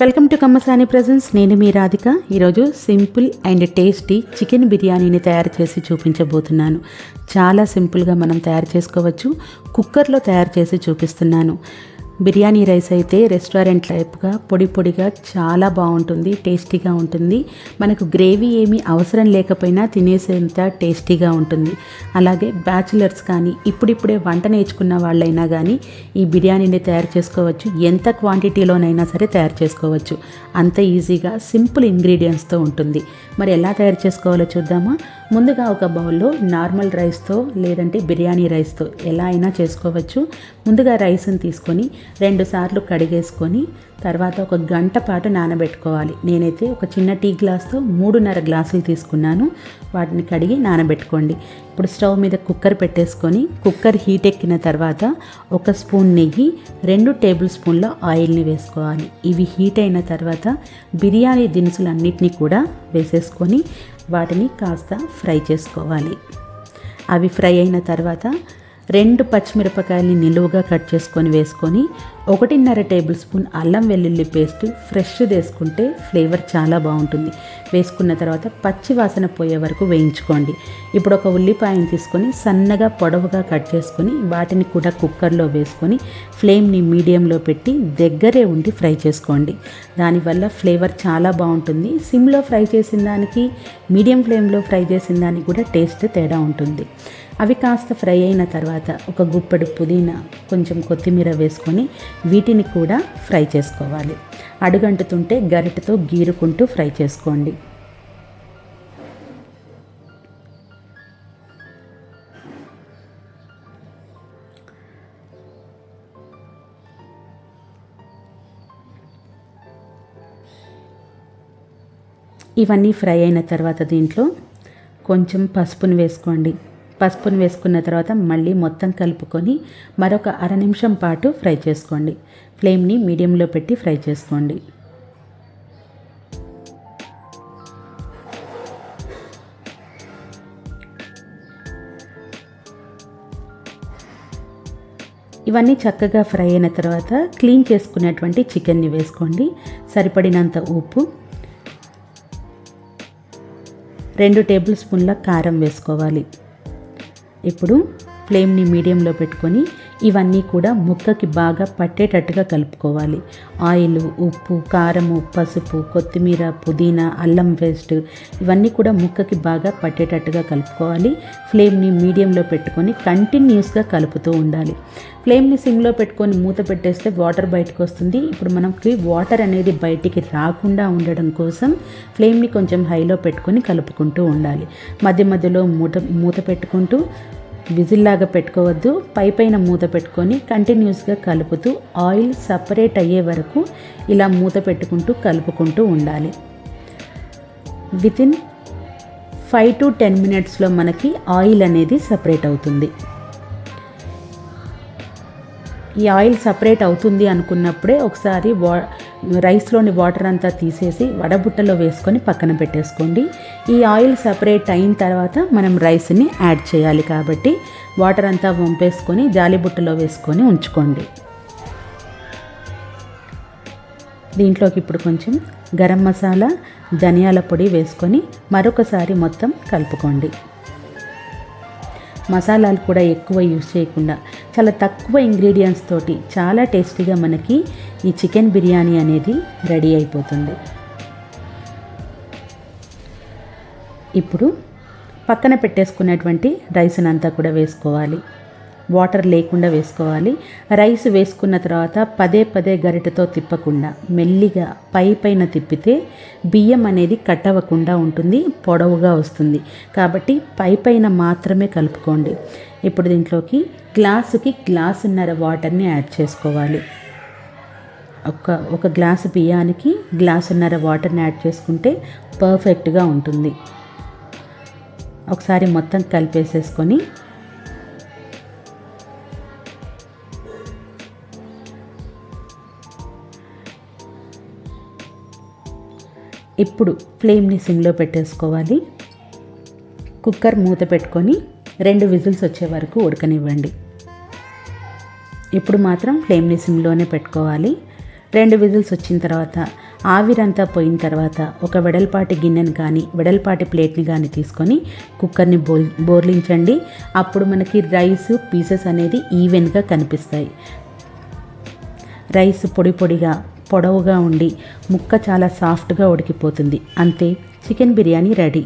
Welcome to Kammasani presence నేను మీ రాధిక. ఈరోజు simple and tasty chicken బిర్యానీని తయారు చేసి చూపించబోతున్నాను. చాలా సింపుల్గా మనం తయారు చేసుకోవచ్చు. కుక్కర్లో తయారు చేసి చూపిస్తున్నాను. బిర్యానీ రైస్ అయితే రెస్టారెంట్ టైప్గా పొడి పొడిగా చాలా బాగుంటుంది టేస్టీగా ఉంటుంది. మనకు గ్రేవీ ఏమీ అవసరం లేకపోయినా తినేసేంత టేస్టీగా ఉంటుంది. అలాగే బ్యాచులర్స్ కానీ ఇప్పుడిప్పుడే వంట నేర్చుకున్న వాళ్ళైనా కానీ ఈ బిర్యానీని తయారు చేసుకోవచ్చు. ఎంత క్వాంటిటీలోనైనా సరే తయారు చేసుకోవచ్చు. అంత ఈజీగా సింపుల్ ఇంగ్రీడియంట్స్తో ఉంటుంది. మరి ఎలా తయారు చేసుకోవాలో చూద్దామా? ముందుగా ఒక బౌల్లో నార్మల్ రైస్తో లేదంటే బిర్యానీ రైస్తో ఎలా అయినా చేసుకోవచ్చు. ముందుగా రైస్ని తీసుకొని రెండుసార్లు కడిగేసుకొని తర్వాత ఒక గంట పాటు నానబెట్టుకోవాలి. నేనైతే ఒక చిన్న టీ గ్లాస్తో మూడున్నర గ్లాసులు తీసుకున్నాను. వాటిని కడిగి నానబెట్టుకోండి. ఇప్పుడు స్టవ్ మీద కుక్కర్ పెట్టేసుకొని కుక్కర్ హీట్ ఎక్కిన తర్వాత ఒక స్పూన్ నెయ్యి రెండు టేబుల్ స్పూన్ల ఆయిల్ని వేసుకోవాలి. ఇవి హీట్ అయిన తర్వాత బిర్యానీ దినుసులు అన్నిటినీ కూడా వేసేసుకొని వాటిని కాస్త ఫ్రై చేసుకోవాలి. అవి ఫ్రై అయిన తర్వాత రెండు పచ్చిమిరపకాయలని నిలువుగా కట్ చేసుకొని వేసుకొని ఒకటిన్నర టేబుల్ స్పూన్ అల్లం వెల్లుల్లి పేస్ట్ ఫ్రెష్ వేసుకుంటే ఫ్లేవర్ చాలా బాగుంటుంది. వేసుకున్న తర్వాత పచ్చి వాసన పోయే వరకు వేయించుకోండి. ఇప్పుడు ఒక ఉల్లిపాయను తీసుకొని సన్నగా పొడవుగా కట్ చేసుకొని వాటిని కూడా కుక్కర్లో వేసుకొని ఫ్లేమ్ని మీడియంలో పెట్టి దగ్గరే ఉండి ఫ్రై చేసుకోండి. దానివల్ల ఫ్లేవర్ చాలా బాగుంటుంది. సిమ్లో ఫ్రై చేసిన దానికి మీడియం ఫ్లేమ్లో ఫ్రై చేసిన దానికి కూడా టేస్ట్ తేడా ఉంటుంది. అవి కాస్త ఫ్రై అయిన తర్వాత ఒక గుప్పెడు పుదీనా కొంచెం కొత్తిమీర వేసుకొని వీటిని కూడా ఫ్రై చేసుకోవాలి. అడుగంటుతుంటే గరిటతో గీరుకుంటూ ఫ్రై చేసుకోండి. ఇవన్నీ ఫ్రై అయిన తర్వాత దీంట్లో కొంచెం పసుపుని వేసుకోండి. పసుపుని వేసుకున్న తర్వాత మళ్ళీ మొత్తం కలుపుకొని మరొక అర నిమిషం పాటు ఫ్రై చేసుకోండి. ఫ్లేమ్ని మీడియంలో పెట్టి ఫ్రై చేసుకోండి. ఇవన్నీ చక్కగా ఫ్రై అయిన తర్వాత క్లీన్ చేసుకునేటువంటి చికెన్ని వేసుకోండి. సరిపడినంత ఉప్పు రెండు టేబుల్ స్పూన్ల కారం వేసుకోవాలి. ఇప్పుడు ఫ్లేమ్ని మీడియంలో పెట్టుకొని ఇవన్నీ కూడా ముక్కకి బాగా పట్టేటట్టుగా కలుపుకోవాలి. ఆయిల్ ఉప్పు కారము పసుపు కొత్తిమీర పుదీనా అల్లం పేస్ట్ ఇవన్నీ కూడా ముక్కకి బాగా పట్టేటట్టుగా కలుపుకోవాలి. ఫ్లేమ్ని మీడియంలో పెట్టుకొని కంటిన్యూస్గా కలుపుతూ ఉండాలి. ఫ్లేమ్ని సిమ్లో పెట్టుకొని మూత పెట్టేస్తే వాటర్ బయటకు వస్తుంది. ఇప్పుడు మనకి వాటర్ అనేది బయటికి రాకుండా ఉండడం కోసం ఫ్లేమ్ని కొంచెం హైలో పెట్టుకొని కలుపుకుంటూ ఉండాలి. మధ్య మధ్యలో మూత మూత పెట్టుకుంటూ విజిల్లాగా పెట్టుకోవద్దు. పై పైన మూత పెట్టుకొని కంటిన్యూస్గా కలుపుతూ ఆయిల్ సపరేట్ అయ్యే వరకు ఇలా మూత పెట్టుకుంటూ కలుపుకుంటూ ఉండాలి. వితిన్ ఫైవ్ టు టెన్ మినిట్స్లో మనకి ఆయిల్ అనేది సపరేట్ అవుతుంది. ఈ ఆయిల్ సపరేట్ అవుతుంది అనుకున్నప్పుడే ఒకసారి వా రైస్లోని వాటర్ అంతా తీసేసి వడబుట్టలో వేసుకొని పక్కన పెట్టేసుకోండి. ఈ ఆయిల్ సపరేట్ అయిన తర్వాత మనం రైస్ని యాడ్ చేయాలి కాబట్టి వాటర్ అంతా వంపేసుకొని జాలిబుట్టలో వేసుకొని ఉంచుకోండి. దీంట్లోకి ఇప్పుడు కొంచెం గరం మసాలా ధనియాల పొడి వేసుకొని మరొకసారి మొత్తం కలుపుకోండి. మసాలాలు కూడా ఎక్కువ యూజ్ చేయకుండా చాలా తక్కువ ఇంగ్రీడియంట్స్ తోటి చాలా టేస్టీగా మనకి ఈ చికెన్ బిర్యానీ అనేది రెడీ అయిపోతుంది. ఇప్పుడు పక్కన పెట్టేసుకున్నటువంటి రైస్ని అంతా కూడా వేసుకోవాలి. వాటర్ లేకుండా వేసుకోవాలి. రైస్ వేసుకున్న తర్వాత పదే పదే గరిటతో తిప్పకుండా మెల్లిగా పై పైన తిప్పితే బియ్యం అనేది కట్టవకుండా ఉంటుంది పొడవుగా వస్తుంది. కాబట్టి పై పైన మాత్రమే కలుపుకోండి. ఇప్పుడు దీంట్లోకి గ్లాసుకి గ్లాసున్నర వాటర్ని యాడ్ చేసుకోవాలి. ఒక ఒక గ్లాసు బియ్యానికి గ్లాసున్నర వాటర్ని యాడ్ చేసుకుంటే పర్ఫెక్ట్గా ఉంటుంది. ఒకసారి మొత్తం కలిపేసేసుకొని ఇప్పుడు ఫ్లేమ్ని సిమ్లో పెట్టేసుకోవాలి. కుక్కర్ మూత పెట్టుకొని రెండు విజిల్స్ వచ్చే వరకు ఉడకనివ్వండి. ఇప్పుడు మాత్రం ఫ్లేమ్ని సిమ్లోనే పెట్టుకోవాలి. రెండు విజిల్స్ వచ్చిన తర్వాత ఆవిరంతా పోయిన తర్వాత ఒక వెడల్పాటి గిన్నెను కానీ వెడల్పాటి ప్లేట్ని కానీ తీసుకొని కుక్కర్ని బోల్ బోర్లించండి. అప్పుడు మనకి రైస్ పీసెస్ అనేది ఈవెన్గా కనిపిస్తాయి. రైస్ పొడి పొడిగా పొడవుగా ఉండి ముక్క చాలా సాఫ్ట్గా ఉడికిపోతుంది. అంతే చికెన్ బిర్యానీ రెడీ.